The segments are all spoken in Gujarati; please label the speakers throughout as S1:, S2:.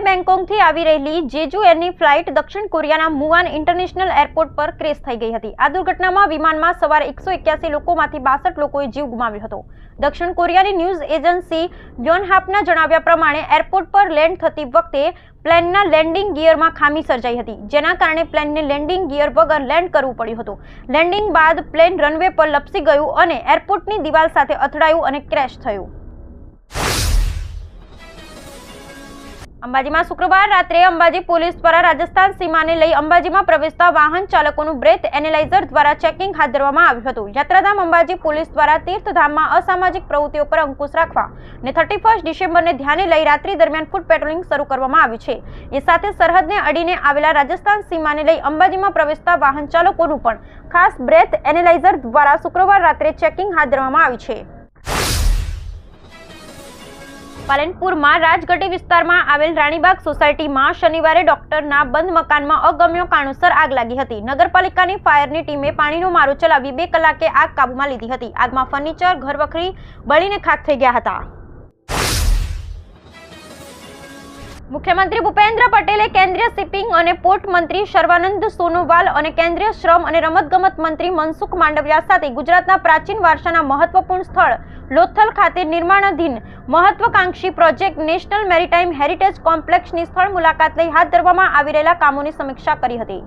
S1: રવિવારે બેંગકોકથી આવી રહેલી જેજુ એરની ફ્લાઇટ દક્ષિણ કોરિયાના મુવાન ઇન્ટરનેશનલ એરપોર્ટ પર ક્રેશ થઈ ગઈ હતી. આ દુર્ઘટનામાં વિમાનમાં સવાર એકસો એક્યાસી લોકોમાંથી બાસઠ લોકોએ જીવ ગુમાવ્યો હતો. દક્ષિણ કોરિયાની ન્યૂઝ એજન્સી યોનહાપના જણાવ્યા પ્રમાણે એરપોર્ટ પર લેન્ડ થતી વખતે પ્લેનના લેન્ડિંગ ગિયરમાં ખામી સર્જાઈ હતી, જેના કારણે પ્લેનને લેન્ડિંગ ગિયર વગર લેન્ડ કરવું પડ્યું હતું. લેન્ડિંગ બાદ પ્લેન રનવે પર લપસી ગયું અને એરપોર્ટની દિવાલ સાથે અથડાયું અને ક્રેશ થયું. અંબાજીમાં શુક્રવાર રાત્રે અંબાજી પોલીસ દ્વારા રાજસ્થાન સીમાને લઈ અંબાજીમાં પ્રવેશતા વાહન ચાલકોનું બ્રેથ એનાલાઇઝર દ્વારા ચેકિંગ હાથ ધરવામાં આવ્યું હતું. યાત્રાધામ અંબાજી પોલીસ દ્વારા તીર્થધામમાં અસામાજિક પ્રવૃત્તિઓ પર અંકુશ રાખવા અને થર્ટી ફર્સ્ટ ડિસેમ્બરને ધ્યાને લઈ રાત્રિ દરમિયાન ફૂટ પેટ્રોલિંગ શરૂ કરવામાં આવ્યું છે. એ સાથે સરહદને અડીને આવેલા રાજસ્થાન સીમાને લઈ અંબાજીમાં પ્રવેશતા વાહન ચાલકોનું પણ ખાસ બ્રેથ એનાલાઇઝર દ્વારા શુક્રવાર રાત્રે ચેકિંગ હાથ ધરવામાં આવ્યું છે. પાલનપુરમાં રાજગઢી વિસ્તારમાં આવેલ રાણીબાગ સોસાયટીમાં શનિવારે ડોક્ટરના બંધ મકાનમાં અગમ્ય કારણોસર આગ લાગી હતી. નગરપાલિકાની ફાયરની ટીમે પાણીનો મારો ચલાવી બે કલાકે આગ કાબૂમાં લીધી હતી. આગમાં ફર્નિચર, ઘરવખરી બળીને ખાક થઈ ગયા હતા. મુખ્યમંત્રી ભૂપેન્દ્ર પટેલે કેન્દ્રીય શિપિંગ અને પોર્ટ મંત્રી સર્વાનંદ સોનોવાલ અને કેન્દ્રીય શ્રમ અને રમતગમત મંત્રી મનસુખ માંડવિયા સાથે ગુજરાતના પ્રાચીન વારસાના મહત્વપૂર્ણ સ્થળ, લોથલ ખાતે નિર્માણાધીન મહત્વકાંક્ષી પ્રોજેક્ટ નેશનલ મેરીટાઈમ હેરિટેજ કોમ્પ્લેક્ષની સ્થળ મુલાકાત લઈ હાથ ધરવામાં આવી રહેલા કામોની સમીક્ષા કરી હતી.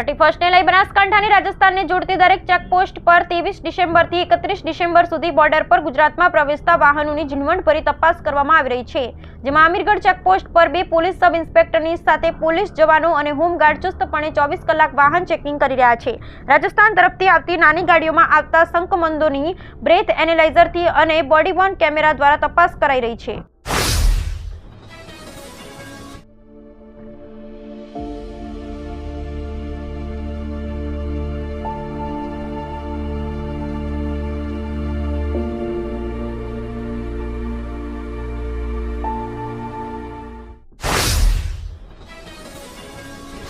S1: થર્ટી ફર્સ્ટને લઈ બનાસકાંઠાની રાજસ્થાનને જોડતી દરેક ચેકપોસ્ટ પર ત્રેવીસ ડિસેમ્બરથી એકત્રીસ ડિસેમ્બર સુધી બોર્ડર પર ગુજરાતમાં પ્રવેશતા વાહનોની ઝીણવટભરી તપાસ કરવામાં આવી રહી છે, જેમાં આમીરગઢ ચેકપોસ્ટ પર બે પોલીસ સબ ઇન્સ્પેક્ટરની સાથે પોલીસ જવાનો અને હોમગાર્ડ ચુસ્તપણે ચોવીસ કલાક વાહન ચેકિંગ કરી રહ્યા છે. રાજસ્થાન તરફથી આવતી નાની ગાડીઓમાં આવતા શંકમંદોની બ્રેથ એનાલાઇઝરથી અને બોડી વોર્ન કેમેરા દ્વારા તપાસ કરાઈ રહી છે.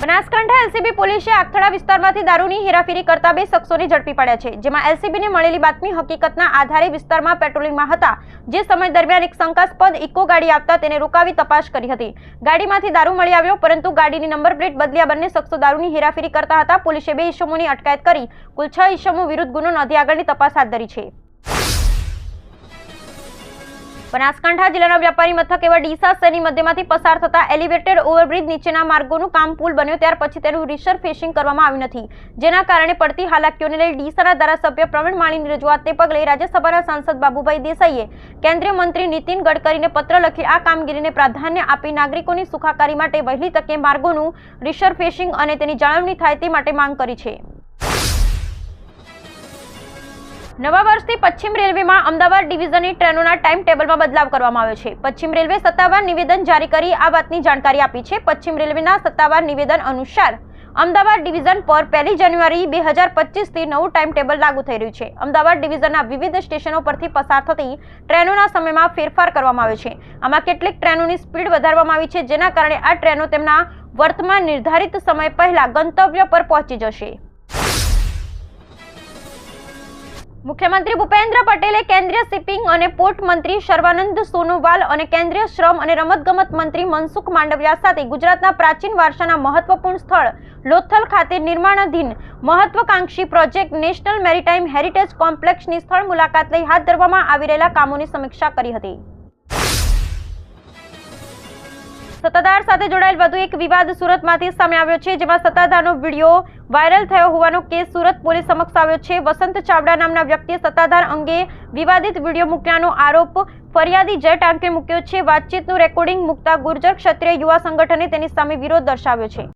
S1: બનાસકાંઠા એલસીબી પોલીસે આખડા વિસ્તારમાંથી દારૂની હેરાફેરી કરતા બે શખ્સોને ઝડપી પડ્યા છે, જેમાં એલસીબીને મળેલી બાતમી હકીકતના આધારે વિસ્તારમાં પેટ્રોલિંગમાં હતા. જે સમય દરમિયાન એક શંકાસ્પદ ઇકો ગાડી આવતા તેને રોકાવી તપાસ કરી હતી. ગાડીમાંથી દારૂ મળી આવ્યો, પરંતુ ગાડીની નંબર પ્લેટ બદલ્યા બંને શખ્સો દારૂની હેરાફેરી કરતા હતા. પોલીસે બે ઇસમોની અટકાયત કરી, કુલ છ ઈસમો વિરુદ્ધ ગુનો નોંધી આગળની તપાસ હાથ ધરી છે. બનાસકાંઠા જિલ્લાના વ્યાપારી મથક એવા ડીસા શહેરની મધ્યમાંથી પસાર થતા એલિવેટેડ ઓવરબ્રિજ નીચેના માર્ગોનું કામ પુલ બન્યો, ત્યાર પછી તેનું રિસરફેસિંગ કરવામાં આવ્યું નથી. જેના કારણે પડતી હાલાકીઓને લઈ ડીસાના ધારાસભ્ય પ્રવીણ માળીની રજૂઆતને પગલે રાજ્યસભાના સાંસદ બાબુભાઈ દેસાઈએ કેન્દ્રીય મંત્રી નીતિન ગડકરીને પત્ર લખી આ કામગીરીને પ્રાધાન્ય આપી નાગરિકોની સુખાકારી માટે વહેલી તકે માર્ગોનું રિસરફેસિંગ અને તેની જાળવણી થાય તે માટે માંગ કરી છે. નવા વર્ષથી પશ્ચિમ રેલવેમાં અમદાવાદ ડિવિઝનની ટ્રેનોના ટાઈમ ટેબલમાં બદલાવ કરવામાં આવ્યો છે. પશ્ચિમ રેલવે સત્તાવાર નિવેદન જારી કરી આ વાતની જાણકારી આપી છે. પશ્ચિમ રેલવેના સત્તાવાર નિવેદન અનુસાર અમદાવાદ ડિવિઝન પર પહેલી જાન્યુઆરી બે હજાર પચીસથી નવું ટાઈમ ટેબલ લાગુ થઈ રહ્યું છે. અમદાવાદ ડિવિઝનના વિવિધ સ્ટેશનો પરથી પસાર થતી ટ્રેનોના સમયમાં ફેરફાર કરવામાં આવ્યો છે. આમાં કેટલીક ટ્રેનોની સ્પીડ વધારવામાં આવી છે, જેના કારણે આ ટ્રેનો તેમના વર્તમાન નિર્ધારિત સમય પહેલા ગંતવ્ય પર પહોંચી જશે. મુખ્યમંત્રી ભૂપેન્દ્ર પટેલે કેન્દ્રીય શિપિંગ અને પોર્ટ મંત્રી સર્વાનંદ સોનોવાલ અને કેન્દ્રીય શ્રમ અને રમતગમત મંત્રી મનસુખ માંડવિયા સાથે ગુજરાતના પ્રાચીન વારસાના મહત્વપૂર્ણ સ્થળ, લોથલ ખાતે નિર્માણાધીન મહત્વકાંક્ષી પ્રોજેક્ટ નેશનલ મેરીટાઈમ હેરિટેજ કોમ્પ્લેક્સની સ્થળ મુલાકાત લઈ હાથ ધરવામાં આવી રહેલા કામોની સમીક્ષા કરી હતી. સત્તાધાર સાથે જોડાયેલ વધુ એક વિવાદ સુરતમાંથી સામે આવ્યો છે, જેમાં સત્તાધારનો વીડિયો વાયરલ થયો હોવાનો કેસ સુરત પોલીસ સમક્ષ આવ્યો છે. વસંત ચાવડા નામના વ્યક્તિએ સત્તાધાર અંગે વિવાદિત વીડિયો મૂક્યાનો આરોપ ફરિયાદી જય ટાંકે મૂક્યો છે. વાતચીતનું રેકોર્ડિંગ મૂકતા ગુર્જર ક્ષત્રિય યુવા સંગઠને તેની સામે વિરોધ દર્શાવ્યો છે.